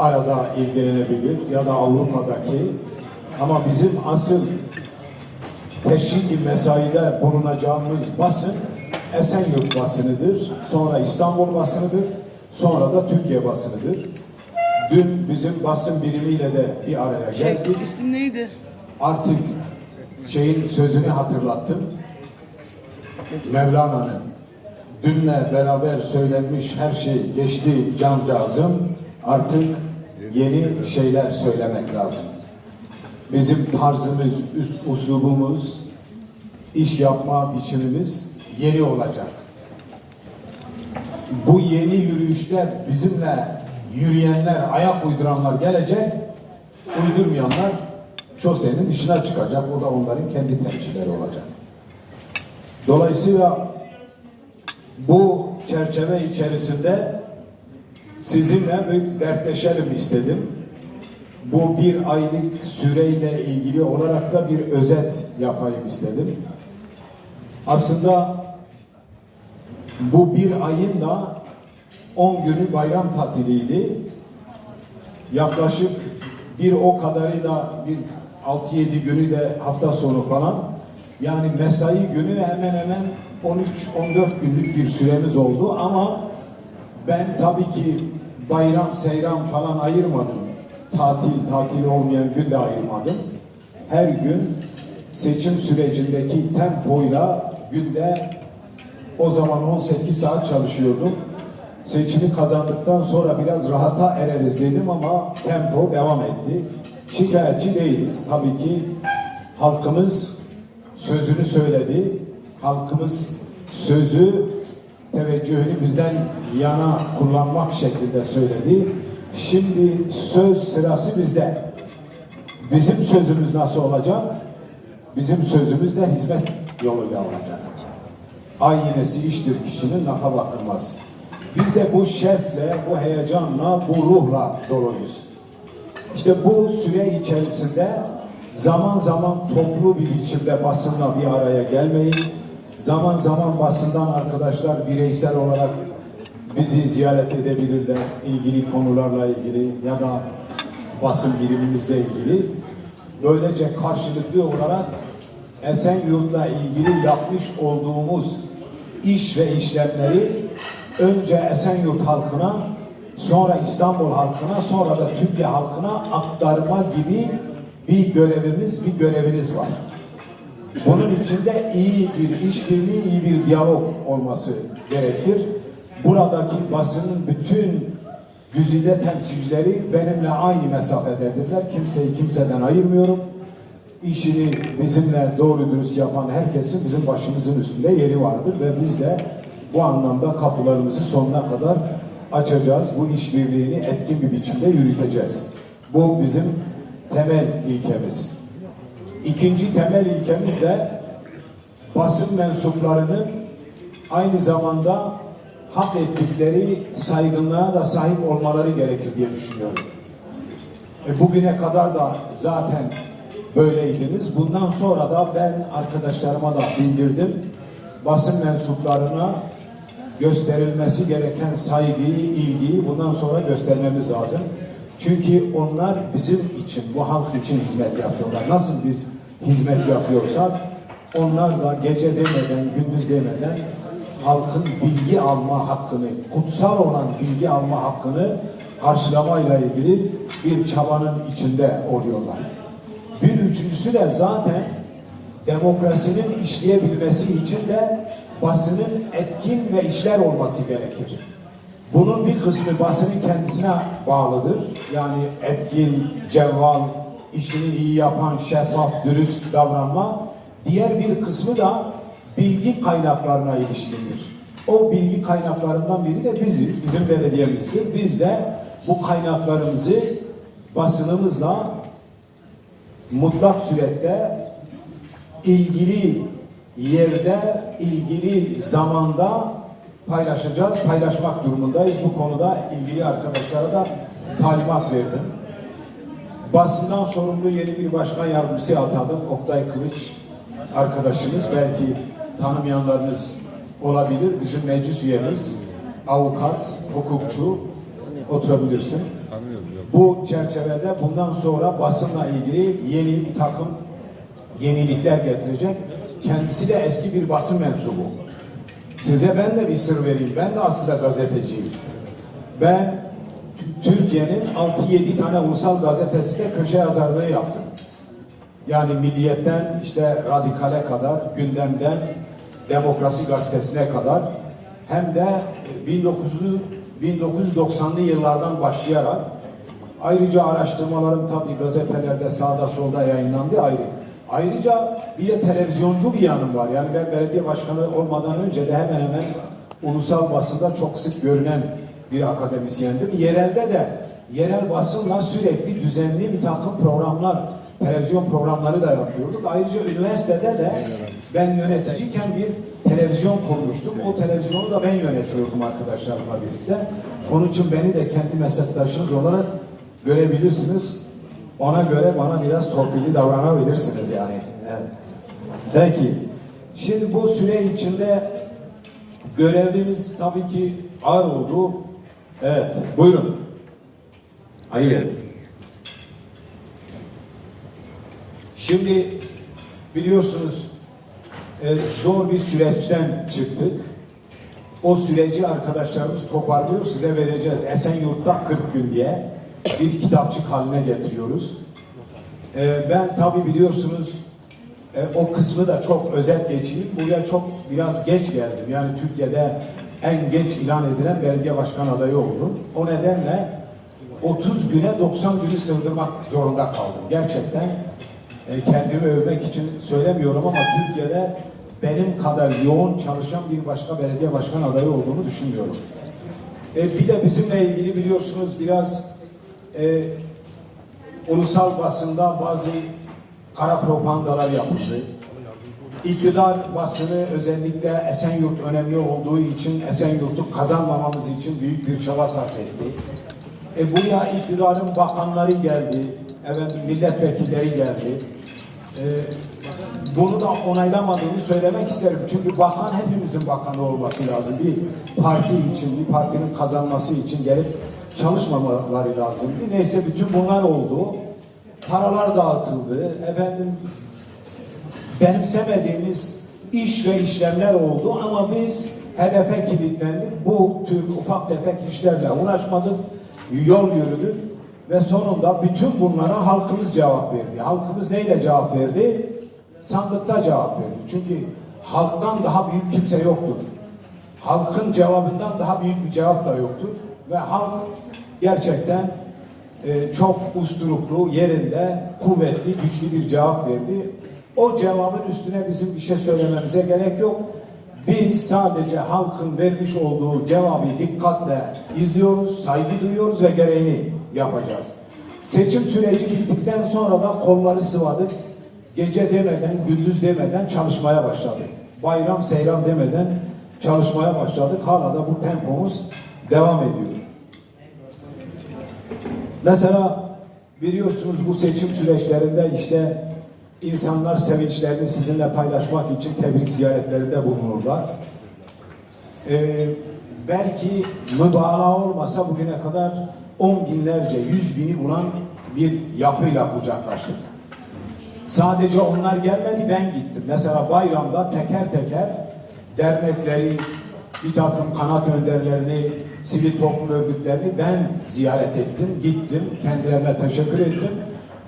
arada ilgilenebilir ya da Avrupa'daki ama bizim asıl teşvik mesaide bulunacağımız basın Esenyurt basınıdır. Sonra İstanbul basınıdır. Sonra da Türkiye basınıdır. Dün bizim basın birimiyle de bir araya Şey, geldik. isim neydi? Artık şeyin sözünü hatırlattım. Mevlana'nın dünle beraber söylenmiş her şey geçti cancağızım. Artık yeni şeyler söylemek lazım. Bizim tarzımız, üst usulümüz, iş yapma biçimimiz yeni olacak. Bu yeni yürüyüşler bizimle yürüyenler, ayak uyduranlar gelecek, uydurmayanlar çok senin dışına çıkacak. O da onların kendi tercihleri olacak. Dolayısıyla bu çerçeve içerisinde sizinle bir dertleşelim istedim. Bu bir aylık süreyle ilgili olarak da bir özet yapayım istedim. Aslında bu bir ayın da 10 günü bayram tatiliydi. Yaklaşık bir o kadarı da bir 6-7 günü de hafta sonu falan. Yani mesai günü hemen hemen 13-14 günlük bir süremiz oldu ama ben tabii ki bayram, seyran falan ayırmadım. Tatil, tatil olmayan gün de ayırmadım. Her gün seçim sürecindeki tempoyla günde o zaman 18 saat çalışıyordum. Seçimi kazandıktan sonra biraz rahata ereriz dedim ama tempo devam etti. Şikayetçi değiliz. Tabii ki halkımız sözünü söyledi. Halkımız sözü teveccühünü bizden yana kullanmak şeklinde söyledi. Şimdi söz sırası bizde. Bizim sözümüz nasıl olacak? Bizim sözümüz de hizmet yoluyla olacak. Ay yinesi iştir kişinin lafa bakılmaz. Biz de bu şevkle, bu heyecanla, bu ruhla doluyuz. İşte bu süre içerisinde zaman zaman toplu bir biçimde basınla bir araya gelmeyi, zaman zaman basından arkadaşlar bireysel olarak bizi ziyaret edebilirler, ilgili konularla ilgili ya da basın birimimizle ilgili. Böylece karşılıklı olarak Esenyurt'la ilgili yapmış olduğumuz iş ve işlemleri önce Esenyurt halkına, sonra İstanbul halkına, sonra da Türkiye halkına aktarma gibi bir görevimiz, bir göreviniz var. Bunun içinde iyi bir işbirliği, iyi bir diyalog olması gerekir. Buradaki basının bütün güzide temsilcileri benimle aynı mesafededirler. Kimseyi kimseden ayırmıyorum. İşini bizimle doğru dürüst yapan herkesin bizim başımızın üstünde yeri vardır ve biz de bu anlamda kapılarımızı sonuna kadar açacağız. Bu işbirliğini etkin bir biçimde yürüteceğiz. Bu bizim temel ilkemiz. İkinci temel ilkemiz de basın mensuplarının aynı zamanda hak ettikleri saygınlığa da sahip olmaları gerekir diye düşünüyorum. E, bugüne kadar da zaten böyleydiniz. Bundan sonra da ben arkadaşlarıma da bildirdim. Basın mensuplarına gösterilmesi gereken saygıyı, ilgiyi bundan sonra göstermemiz lazım. Çünkü onlar bizim için, bu halk için hizmet yapıyorlar. Nasıl biz hizmet yapıyorsak onlar da gece demeden, gündüz demeden halkın bilgi alma hakkını, kutsal olan bilgi alma hakkını karşılamayla ilgili bir çabanın içinde oluyorlar. Bir üçüncüsü de zaten demokrasinin işleyebilmesi için de basının etkin ve işler olması gerekir. Bunun bir kısmı basının kendisine bağlıdır. Yani etkin, cevval, işini iyi yapan, şeffaf, dürüst davranma. Diğer bir kısmı da bilgi kaynaklarına ilişkindir. O bilgi kaynaklarından biri de biziz, bizim belediyemizdir. Biz de bu kaynaklarımızı basınımızla mutlak surette ilgili yerde, ilgili zamanda paylaşacağız, paylaşmak durumundayız. Bu konuda ilgili arkadaşlara da talimat verdim. Basından sorumlu yeni bir başkan yardımcısı atadım. Oktay Kılıç arkadaşımız. Belki tanımayanlarınız olabilir. Bizim meclis üyemiz, avukat, hukukçu oturabilirsin. Bu çerçevede bundan sonra basınla ilgili yeni bir takım yenilikler getirecek. Kendisi de eski bir basın mensubu. Size ben de bir sır vereyim. Ben de aslında gazeteciyim. Ben Türkiye'nin 6-7 tane ulusal gazetesinde köşe yazarlığı yaptım. Yani Milliyet'ten işte Radikal'e kadar, gündemden Demokrasi Gazetesi'ne kadar hem de 1900'lü 1990'lı yıllardan başlayarak ayrıca araştırmalarım tabii gazetelerde sağda solda yayınlandı ayrı. Ayrıca bir de televizyoncu bir yanım var. Yani ben belediye başkanı olmadan önce de hemen hemen ulusal basında çok sık görünen bir akademisyendim. Yerelde de yerel basınla sürekli düzenli bir takım programlar, televizyon programları da yapıyorduk. Ayrıca üniversitede de ben yöneticiyken bir televizyon kurmuştum. O televizyonu da ben yönetiyordum arkadaşlarımla birlikte. Onun için beni de kendi meslektaşınız olarak görebilirsiniz. Ona göre bana biraz torpilli davranabilirsiniz yani. Evet. Peki. Şimdi bu süre içinde görevimiz tabii ki ağır oldu. Evet. Buyurun. Hayır. Şimdi biliyorsunuz e, zor bir süreçten çıktık. O süreci arkadaşlarımız toparlıyor, size vereceğiz. Esenyurt'ta 40 gün diye bir kitapçık haline getiriyoruz. E, ben tabi biliyorsunuz e, o kısmı da çok özet geçeyim. Buraya çok biraz geç geldim. Yani Türkiye'de en geç ilan edilen belediye başkan adayı oldum. O nedenle 30 güne 90 günü sığdırmak zorunda kaldım. Gerçekten e, kendimi övmek için söylemiyorum ama Türkiye'de benim kadar yoğun çalışan bir başka belediye başkan adayı olduğunu düşünmüyorum. E, bir de bizimle ilgili biliyorsunuz biraz e, ulusal basında bazı kara propagandalar yapıldı. İktidar basını özellikle Esenyurt önemli olduğu için Esenyurt'u kazanmamamız için büyük bir çaba sarf etti. E buraya iktidarın bakanları geldi, evet milletvekilleri geldi. E, bunu da onaylamadığını söylemek isterim. Çünkü bakan hepimizin bakanı olması lazım. Bir parti için, bir partinin kazanması için gelip çalışmamaları lazım. Neyse bütün bunlar oldu. Paralar dağıtıldı. Efendim benimsemediğimiz iş ve işlemler oldu ama biz hedefe kilitlendik. Bu tür ufak tefek işlerle uğraşmadık. Yol yürüdük ve sonunda bütün bunlara halkımız cevap verdi. Halkımız neyle cevap verdi? Sandıkta cevap verdi. Çünkü halktan daha büyük kimse yoktur. Halkın cevabından daha büyük bir cevap da yoktur. Ve halk gerçekten e, çok usturuplu, yerinde, kuvvetli, güçlü bir cevap verdi. O cevabın üstüne bizim bir şey söylememize gerek yok. Biz sadece halkın vermiş olduğu cevabı dikkatle izliyoruz, saygı duyuyoruz ve gereğini yapacağız. Seçim süreci bittikten sonra da kolları sıvadık. Gece demeden, gündüz demeden çalışmaya başladık. Bayram, seyran demeden çalışmaya başladık. Hala da bu tempomuz devam ediyor. Mesela biliyorsunuz bu seçim süreçlerinde işte insanlar sevinçlerini sizinle paylaşmak için tebrik ziyaretlerinde bulunurlar. Ee, belki mübalağa olmasa bugüne kadar on binlerce, yüz bini bulan bir yapıyla kucaklaştık. Sadece onlar gelmedi ben gittim. Mesela bayramda teker teker dernekleri, bir takım kanat önderlerini, sivil toplum örgütlerini ben ziyaret ettim, gittim, kendilerine teşekkür ettim.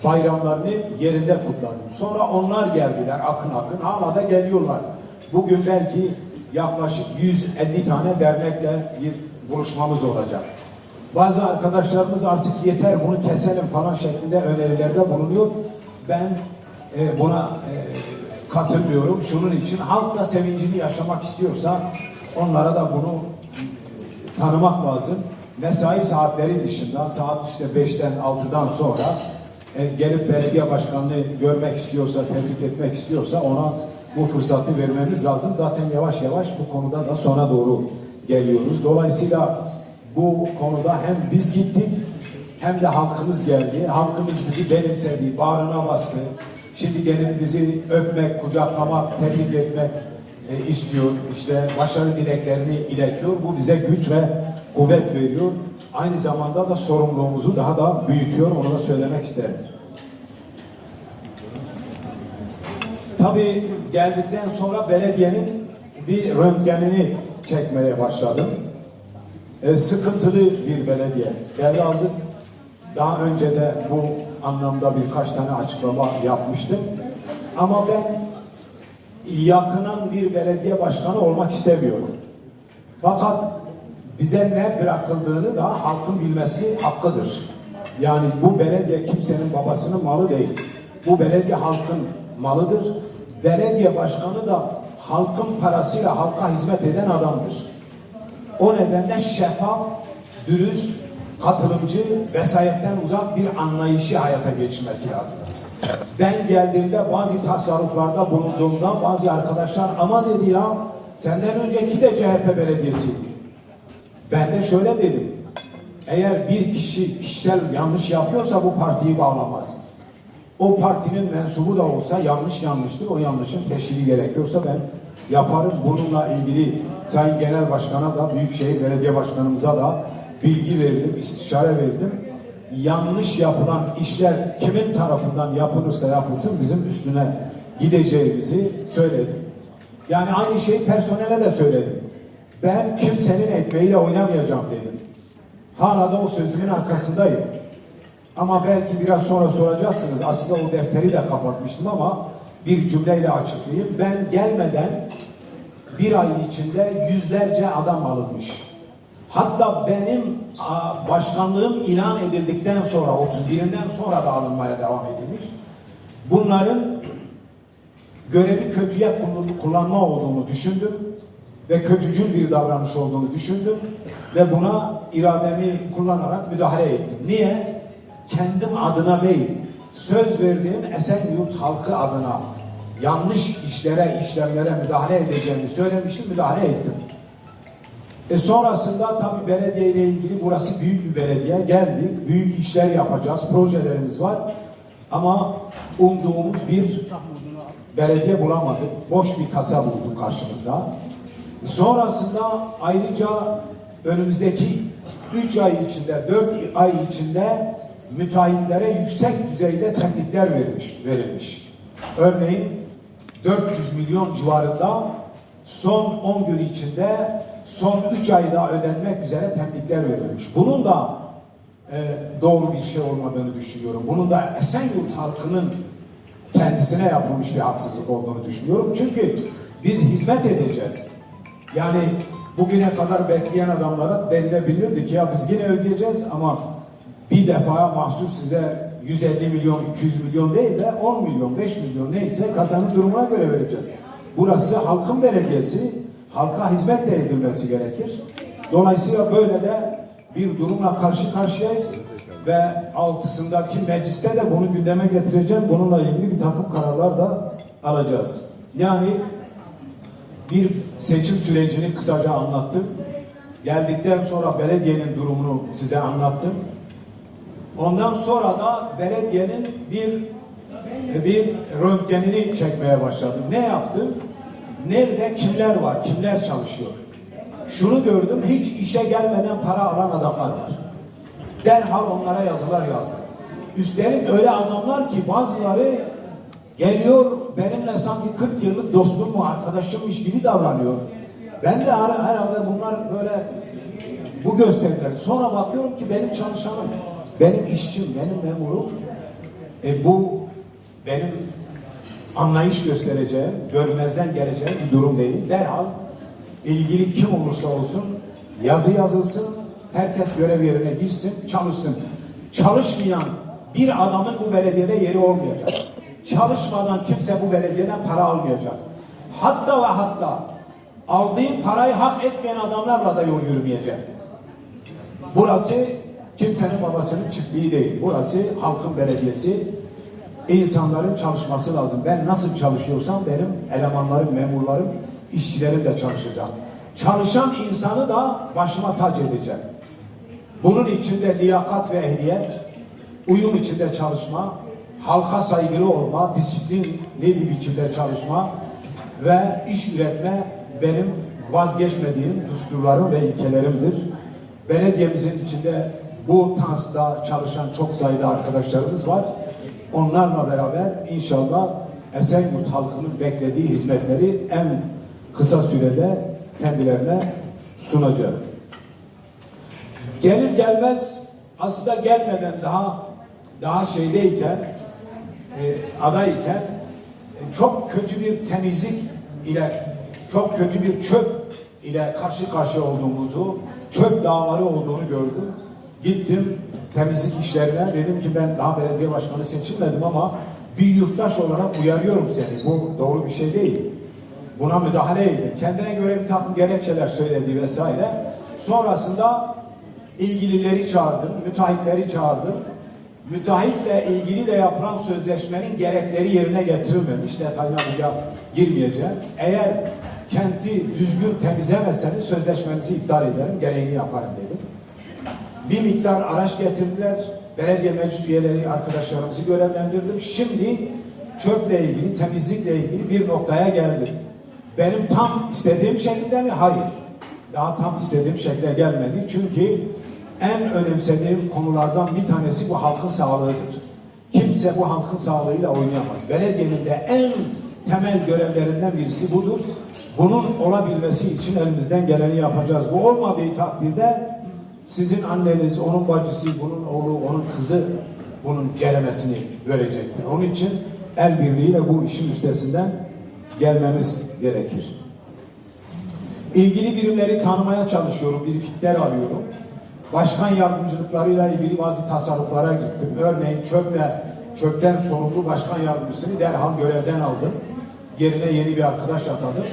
Bayramlarını yerinde kutladım. Sonra onlar geldiler akın akın, hala da geliyorlar. Bugün belki yaklaşık 150 tane dernekle bir buluşmamız olacak. Bazı arkadaşlarımız artık yeter bunu keselim falan şeklinde önerilerde bulunuyor. Ben e, buna e, katılmıyorum. Şunun için halk da sevincini yaşamak istiyorsa onlara da bunu tanımak lazım. Mesai saatleri dışında saat işte 5'ten 6'dan sonra e, gelip belediye başkanını görmek istiyorsa, tebrik etmek istiyorsa ona bu fırsatı vermemiz lazım. Zaten yavaş yavaş bu konuda da sona doğru geliyoruz. Dolayısıyla bu konuda hem biz gittik hem de halkımız geldi. Halkımız bizi benimsedi, bağrına bastı. Şimdi gelip bizi öpmek, kucaklamak, tebrik etmek e, istiyor. İşte başarı dileklerini iletiyor. Bu bize güç ve kuvvet veriyor. aynı zamanda da sorumluluğumuzu daha da büyütüyor. Onu da söylemek isterim. Tabii geldikten sonra belediyenin bir röntgenini çekmeye başladım. E, sıkıntılı bir belediye. Devraldık. Daha önce de bu anlamda birkaç tane açıklama yapmıştım. Ama ben yakınan bir belediye başkanı olmak istemiyorum. Fakat bize ne bırakıldığını da halkın bilmesi hakkıdır. Yani bu belediye kimsenin babasının malı değil. Bu belediye halkın malıdır. Belediye başkanı da halkın parasıyla halka hizmet eden adamdır. O nedenle şeffaf, dürüst, katılımcı, vesayetten uzak bir anlayışı hayata geçirmesi lazım. Ben geldiğimde bazı tasarruflarda bulunduğumda bazı arkadaşlar ama dedi ya senden önceki de CHP belediyesiydi. Ben de şöyle dedim. Eğer bir kişi kişisel yanlış yapıyorsa bu partiyi bağlamaz. O partinin mensubu da olsa yanlış yanlıştır. O yanlışın teşhiri gerekiyorsa ben yaparım. Bununla ilgili Sayın Genel Başkan'a da Büyükşehir Belediye Başkanımıza da bilgi verdim, istişare verdim. Yanlış yapılan işler kimin tarafından yapılırsa yapılsın bizim üstüne gideceğimizi söyledim. Yani aynı şeyi personele de söyledim. Ben kimsenin ekmeğiyle oynamayacağım dedim. Hala da o sözümün arkasındayım. Ama belki biraz sonra soracaksınız. Aslında o defteri de kapatmıştım ama bir cümleyle açıklayayım. Ben gelmeden bir ay içinde yüzlerce adam alınmış. Hatta benim başkanlığım ilan edildikten sonra 31'inden sonra da alınmaya devam edilmiş. Bunların görevi kötüye kullan- kullanma olduğunu düşündüm ve kötücül bir davranış olduğunu düşündüm ve buna irademi kullanarak müdahale ettim. Niye? Kendim adına değil, söz verdiğim Esenyurt halkı adına yanlış işlere, işlemlere müdahale edeceğimi söylemiştim, müdahale ettim. E sonrasında tabii belediye ile ilgili burası büyük bir belediye. Geldik, büyük işler yapacağız, projelerimiz var. Ama umduğumuz bir belediye bulamadık. Boş bir kasa bulduk karşımızda. Sonrasında ayrıca önümüzdeki 3 ay içinde, 4 ay içinde müteahhitlere yüksek düzeyde teklifler verilmiş. verilmiş. Örneğin 400 milyon civarında son 10 gün içinde son 3 ayda ödenmek üzere teklifler verilmiş. Bunun da e, doğru bir şey olmadığını düşünüyorum. Bunun da Esenyurt halkının kendisine yapılmış bir haksızlık olduğunu düşünüyorum. Çünkü biz hizmet edeceğiz. Yani bugüne kadar bekleyen adamlara denilebilirdi ki ya biz yine ödeyeceğiz ama bir defaya mahsus size 150 milyon, 200 milyon değil de 10 milyon, 5 milyon neyse kasanın durumuna göre vereceğiz. Burası halkın belediyesi, halka hizmet de edilmesi gerekir. Dolayısıyla böyle de bir durumla karşı karşıyayız ve altısındaki mecliste de bunu gündeme getireceğim. Bununla ilgili bir takım kararlar da alacağız. Yani bir seçim sürecini kısaca anlattım. Geldikten sonra belediyenin durumunu size anlattım. Ondan sonra da belediyenin bir bir röntgenini çekmeye başladım. Ne yaptım? Nerede kimler var, kimler çalışıyor? Şunu gördüm, hiç işe gelmeden para alan adamlar var. Derhal onlara yazılar yazdım. Üstelik öyle adamlar ki bazıları geliyor benimle sanki 40 yıllık dostum mu arkadaşımmış gibi davranıyor. Ben de her- herhalde bunlar böyle bu gösteriler. Sonra bakıyorum ki benim çalışanım, benim işçim, benim memurum. E bu benim anlayış göstereceğim, görmezden geleceğim bir durum değil. Derhal ilgili kim olursa olsun yazı yazılsın, herkes görev yerine gitsin, çalışsın. Çalışmayan bir adamın bu belediyede yeri olmayacak. Çalışmadan kimse bu belediyeden para almayacak. Hatta ve hatta aldığın parayı hak etmeyen adamlarla da yol yürümeyecek. Burası kimsenin babasının çiftliği değil. Burası halkın belediyesi. İnsanların çalışması lazım. Ben nasıl çalışıyorsam benim elemanlarım, memurlarım, işçilerim de çalışacak. Çalışan insanı da başıma tac edeceğim. Bunun içinde liyakat ve ehliyet, uyum içinde çalışma, halka saygılı olma, disiplinli bir biçimde çalışma ve iş üretme benim vazgeçmediğim düsturlarım ve ilkelerimdir. Belediyemizin içinde bu TANS'da çalışan çok sayıda arkadaşlarımız var. Onlarla beraber inşallah Esenyurt halkının beklediği hizmetleri en kısa sürede kendilerine sunacağım. Gelir gelmez aslında gelmeden daha daha şeydeyken e, adayken e, çok kötü bir temizlik ile çok kötü bir çöp ile karşı karşıya olduğumuzu çöp dağları olduğunu gördüm. Gittim temizlik işlerine dedim ki ben daha belediye başkanı seçilmedim ama bir yurttaş olarak uyarıyorum seni. Bu doğru bir şey değil. Buna müdahale edin. Kendine göre bir takım gerekçeler söyledi vesaire. Sonrasında ilgilileri çağırdım, müteahhitleri çağırdım. Müteahhitle ilgili de yapılan sözleşmenin gerekleri yerine getirilmemiş. Detayına buraya girmeyeceğim. Eğer kenti düzgün temizlemezseniz sözleşmenizi iptal ederim, gereğini yaparım dedim. Bir miktar araç getirdiler. Belediye meclis üyeleri arkadaşlarımızı görevlendirdim. Şimdi çöple ilgili, temizlikle ilgili bir noktaya geldim. Benim tam istediğim şekilde mi? Hayır. Daha tam istediğim şekle gelmedi. Çünkü en önemsediğim konulardan bir tanesi bu halkın sağlığıdır. Kimse bu halkın sağlığıyla oynayamaz. Belediyenin de en temel görevlerinden birisi budur. Bunun olabilmesi için elimizden geleni yapacağız. Bu olmadığı takdirde sizin anneniz, onun bacısı, bunun oğlu, onun kızı bunun ceremesini verecektir. Onun için el birliğiyle bu işin üstesinden gelmemiz gerekir. İlgili birimleri tanımaya çalışıyorum, bir fikirler alıyorum. Başkan yardımcılıklarıyla ilgili bazı tasarruflara gittim. Örneğin çöple, çöpten sorumlu başkan yardımcısını derhal görevden aldım. Yerine yeni bir arkadaş atadım.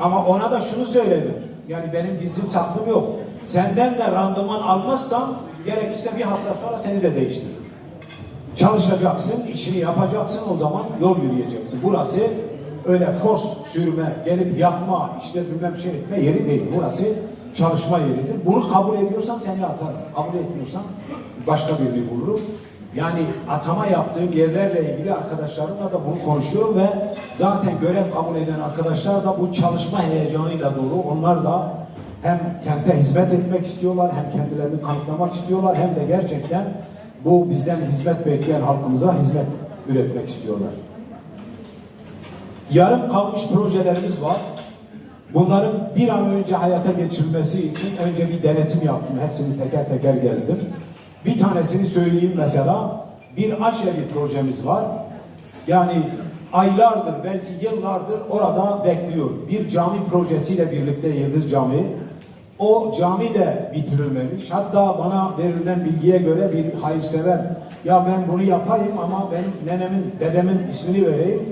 Ama ona da şunu söyledim. Yani benim gizlim saklım yok. Senden de randıman almazsam gerekirse bir hafta sonra seni de değiştiririm. Çalışacaksın, işini yapacaksın o zaman yol yürüyeceksin. Burası öyle force sürme, gelip yapma, işte bilmem şey etme yeri değil. Burası çalışma yeridir. Bunu kabul ediyorsan seni atarım. Kabul etmiyorsan başka birini bulurum. Yani atama yaptığım yerlerle ilgili arkadaşlarımla da bunu konuşuyorum ve zaten görev kabul eden arkadaşlar da bu çalışma heyecanıyla dolu. Onlar da hem kente hizmet etmek istiyorlar, hem kendilerini kanıtlamak istiyorlar, hem de gerçekten bu bizden hizmet bekleyen halkımıza hizmet üretmek istiyorlar. Yarım kalmış projelerimiz var. Bunların bir an önce hayata geçirilmesi için önce bir denetim yaptım. Hepsini teker teker gezdim. Bir tanesini söyleyeyim mesela. Bir aşevi projemiz var. Yani aylardır belki yıllardır orada bekliyor. Bir cami projesiyle birlikte Yıldız Camii. O cami de bitirilmemiş. Hatta bana verilen bilgiye göre bir hayırsever ya ben bunu yapayım ama benim nenemin, dedemin ismini vereyim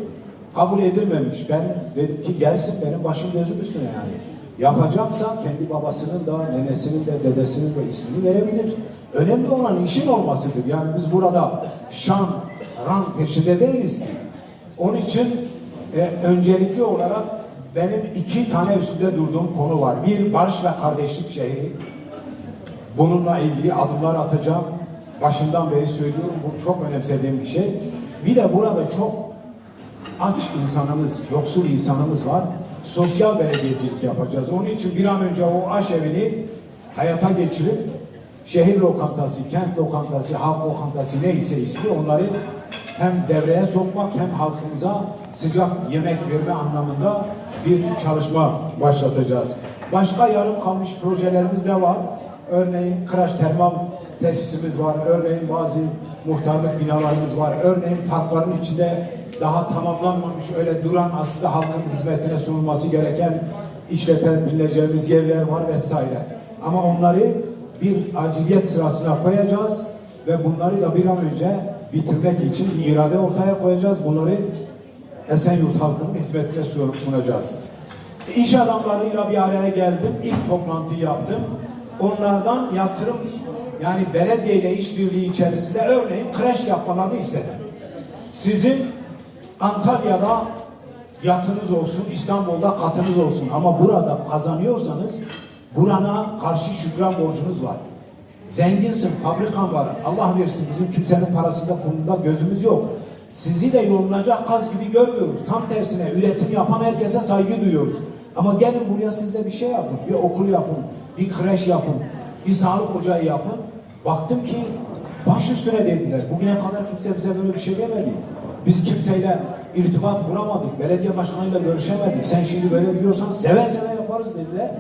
kabul edilmemiş. Ben dedim ki gelsin benim başım gözüm üstüne yani. Yapacaksa kendi babasının da, nenesinin de, dedesinin de ismini verebilir. Önemli olan işin olmasıdır. Yani biz burada şan, ran peşinde değiliz ki. Onun için e, öncelikli olarak benim iki tane üstünde durduğum konu var. Bir, barış ve kardeşlik şehri. Bununla ilgili adımlar atacağım. Başından beri söylüyorum. Bu çok önemsediğim bir şey. Bir de burada çok aç insanımız, yoksul insanımız var. Sosyal belediyecilik yapacağız. Onun için bir an önce o aş evini hayata geçirip şehir lokantası, kent lokantası, halk lokantası neyse ismi onları hem devreye sokmak hem halkımıza sıcak yemek verme anlamında bir çalışma başlatacağız. Başka yarım kalmış projelerimiz de var. Örneğin Kıraç Termal tesisimiz var. Örneğin bazı muhtarlık binalarımız var. Örneğin parkların içinde daha tamamlanmamış öyle duran aslında halkın hizmetine sunulması gereken işletebileceğimiz yerler var vesaire. Ama onları bir aciliyet sırasına koyacağız ve bunları da bir an önce bitirmek için irade ortaya koyacağız. Bunları Esenyurt halkının hizmetine sun- sunacağız. İş adamlarıyla bir araya geldim. İlk toplantıyı yaptım. Onlardan yatırım yani belediye ile işbirliği içerisinde örneğin kreş yapmalarını istedim. Sizin Antalya'da yatınız olsun, İstanbul'da katınız olsun ama burada kazanıyorsanız burana karşı şükran borcunuz var. Zenginsin, fabrikan var. Allah versin bizim kimsenin parasında pulunda gözümüz yok. Sizi de yolunacak kaz gibi görmüyoruz. Tam tersine üretim yapan herkese saygı duyuyoruz. Ama gelin buraya siz de bir şey yapın. Bir okul yapın, bir kreş yapın. bir sağlık ocağı yapın. Baktım ki baş üstüne dediler. Bugüne kadar kimse bize böyle bir şey demedi. Biz kimseyle irtibat kuramadık. Belediye başkanıyla görüşemedik. Sen şimdi böyle diyorsan seve seve yaparız dediler.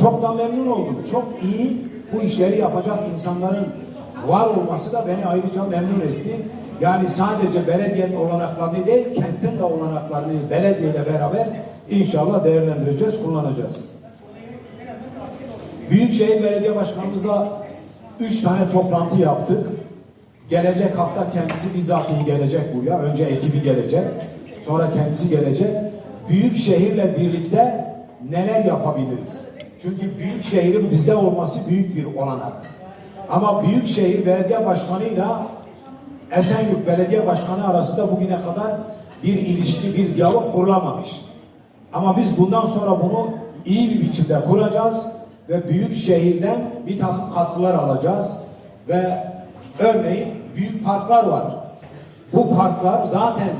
Çok da memnun oldum. Çok iyi bu işleri yapacak insanların var olması da beni ayrıca memnun etti. Yani sadece belediyenin olanaklarını değil, kentin de olanaklarını belediyeyle beraber inşallah değerlendireceğiz, kullanacağız. Büyükşehir Belediye Başkanımızla üç tane toplantı yaptık. Gelecek hafta kendisi bizatihi gelecek buraya. Önce ekibi gelecek. Sonra kendisi gelecek. Büyük şehirle birlikte neler yapabiliriz? Çünkü büyük şehrin bizde olması büyük bir olanak. Ama Büyükşehir Belediye Başkanı'yla Esenyurt Belediye Başkanı arasında bugüne kadar bir ilişki, bir diyalog kurulamamış. Ama biz bundan sonra bunu iyi bir biçimde kuracağız ve büyük şehirden bir takım katkılar alacağız ve örneğin büyük parklar var. Bu parklar zaten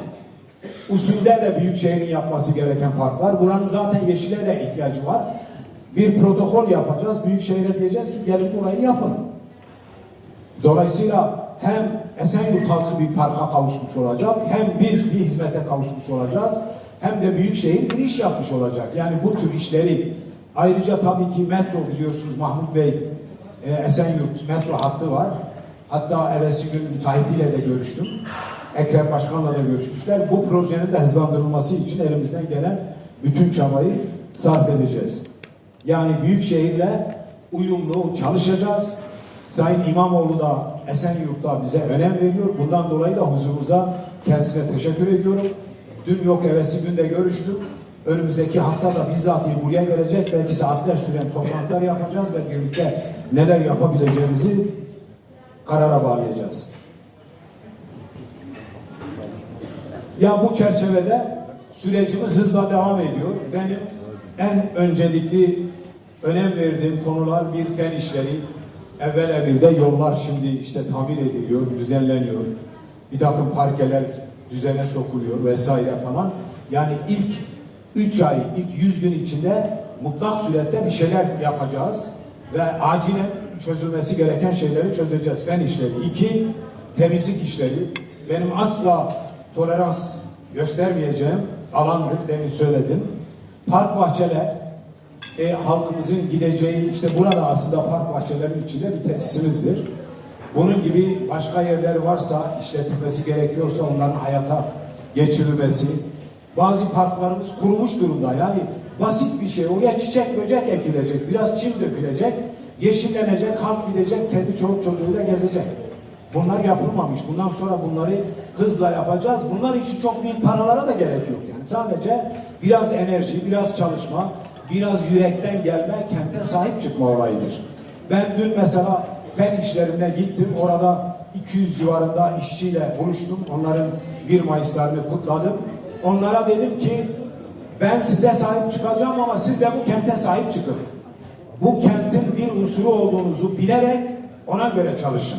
usulde de büyük şehrin yapması gereken parklar. Buranın zaten yeşile de ihtiyacı var. Bir protokol yapacağız. Büyük şehre diyeceğiz ki gelin burayı yapın. Dolayısıyla hem Esenyurt halkı bir parka kavuşmuş olacak, hem biz bir hizmete kavuşmuş olacağız, hem de Büyükşehir bir iş yapmış olacak. Yani bu tür işleri ayrıca tabii ki metro biliyorsunuz Mahmut Bey e, Esenyurt metro hattı var. Hatta evvelsi gün müteahhitiyle de görüştüm. Ekrem Başkan'la da görüşmüşler. Bu projenin de hızlandırılması için elimizden gelen bütün çabayı sarf edeceğiz. Yani büyük şehirle uyumlu çalışacağız. Sayın İmamoğlu da Esenyurt'ta bize önem veriyor. Bundan dolayı da huzurunuza kendisine teşekkür ediyorum. Dün yok evvelsi gün de görüştük. Önümüzdeki hafta da bizzat buraya gelecek. Belki saatler süren toplantılar yapacağız ve birlikte neler yapabileceğimizi karara bağlayacağız. Ya bu çerçevede sürecimiz hızla devam ediyor. Benim en öncelikli önem verdiğim konular bir fen işleri. Evvel bir de yollar şimdi işte tamir ediliyor, düzenleniyor. Bir takım parkeler düzene sokuluyor vesaire falan. Yani ilk 3 ay, ilk 100 gün içinde mutlak surette bir şeyler yapacağız ve acilen çözülmesi gereken şeyleri çözeceğiz. Fen işleri. İki, temizlik işleri. Benim asla tolerans göstermeyeceğim alandır, demin söyledim. Park bahçeler, e, halkımızın gideceği, işte burada aslında park bahçelerinin içinde bir tesisimizdir. Bunun gibi başka yerler varsa, işletilmesi gerekiyorsa onların hayata geçirilmesi. Bazı parklarımız kurumuş durumda. Yani basit bir şey. Oraya çiçek böcek ekilecek, biraz çim dökülecek, yeşillenecek, halk gidecek, kendi çoluk çocuğuyla gezecek. Bunlar yapılmamış. Bundan sonra bunları hızla yapacağız. Bunlar için çok büyük paralara da gerek yok. Yani sadece biraz enerji, biraz çalışma, biraz yürekten gelme, kente sahip çıkma olayıdır. Ben dün mesela fen işlerine gittim. Orada 200 civarında işçiyle buluştum. Onların 1 Mayıs'larını kutladım. Onlara dedim ki ben size sahip çıkacağım ama siz de bu kente sahip çıkın. Bu kentin bir unsuru olduğunuzu bilerek ona göre çalışın.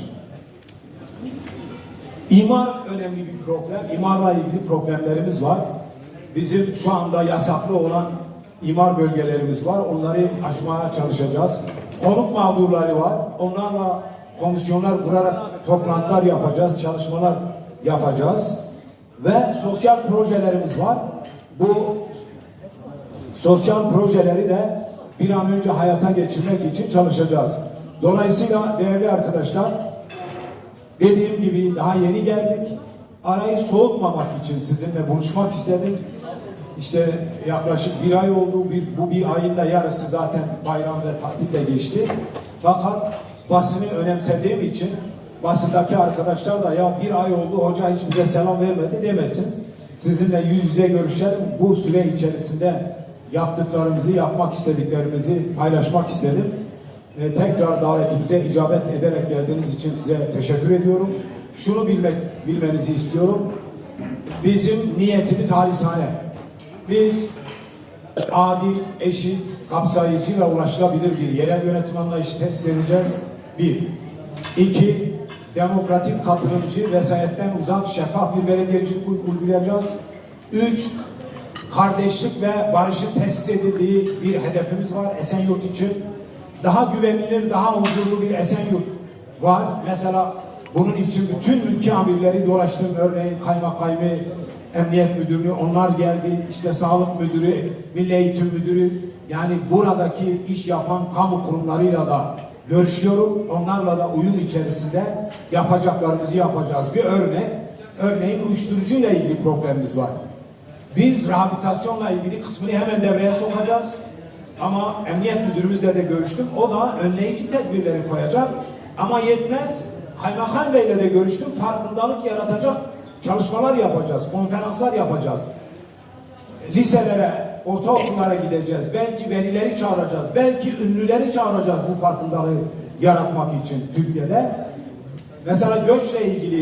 İmar önemli bir problem. İmarla ilgili problemlerimiz var. Bizim şu anda yasaklı olan imar bölgelerimiz var. Onları aşmaya çalışacağız. Konut mağdurları var. Onlarla komisyonlar kurarak toplantılar yapacağız, çalışmalar yapacağız. Ve sosyal projelerimiz var. Bu sosyal projeleri de bir an önce hayata geçirmek için çalışacağız. Dolayısıyla değerli arkadaşlar Dediğim gibi daha yeni geldik. Arayı soğutmamak için sizinle buluşmak istedim. İşte yaklaşık bir ay oldu. Bir, bu bir ayın da yarısı zaten bayram ve tatille geçti. Fakat basını önemsediğim için basındaki arkadaşlar da ya bir ay oldu hoca hiç bize selam vermedi demesin. Sizinle yüz yüze görüşelim. Bu süre içerisinde yaptıklarımızı, yapmak istediklerimizi paylaşmak istedim. E, tekrar davetimize icabet ederek geldiğiniz için size teşekkür ediyorum. Şunu bilmek bilmenizi istiyorum. Bizim niyetimiz halisane. Biz adil, eşit, kapsayıcı ve ulaşılabilir bir yerel yönetim anlayışı tesis edeceğiz. Bir. İki, demokratik, katılımcı, vesayetten uzak, şeffaf bir belediyecilik uygulayacağız. Üç, kardeşlik ve barışın tesis edildiği bir hedefimiz var Esenyurt için. daha güvenilir, daha huzurlu bir Esenyurt var. Mesela bunun için bütün ülke amirleri dolaştım. Örneğin kaymakamı, emniyet müdürü, onlar geldi. İşte sağlık müdürü, milli eğitim müdürü. Yani buradaki iş yapan kamu kurumlarıyla da görüşüyorum. Onlarla da uyum içerisinde yapacaklarımızı yapacağız. Bir örnek, örneğin uyuşturucuyla ilgili problemimiz var. Biz rehabilitasyonla ilgili kısmını hemen devreye sokacağız. Ama emniyet müdürümüzle de görüştüm. O da önleyici tedbirleri koyacak. Ama yetmez. Kaymakam Bey'le de görüştüm. Farkındalık yaratacak çalışmalar yapacağız. Konferanslar yapacağız. Liselere, ortaokullara gideceğiz. Belki velileri çağıracağız. Belki ünlüleri çağıracağız bu farkındalığı yaratmak için Türkiye'de. Mesela göçle ilgili,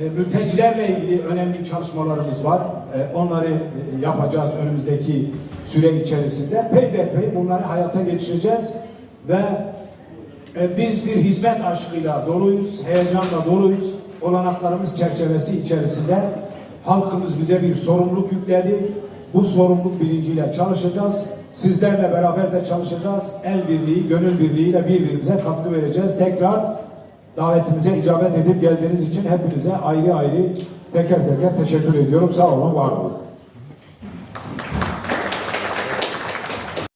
e, mültecilerle ilgili önemli çalışmalarımız var. E, onları e, yapacağız önümüzdeki süre içerisinde. Peyderpey bunları hayata geçireceğiz ve e, biz bir hizmet aşkıyla doluyuz, heyecanla doluyuz. Olanaklarımız çerçevesi içerisinde halkımız bize bir sorumluluk yükledi. Bu sorumluluk bilinciyle çalışacağız. Sizlerle beraber de çalışacağız. El birliği, gönül birliğiyle birbirimize katkı vereceğiz. Tekrar davetimize icabet edip geldiğiniz için hepinize ayrı ayrı teker teker teşekkür ediyorum. Sağ olun, var olun.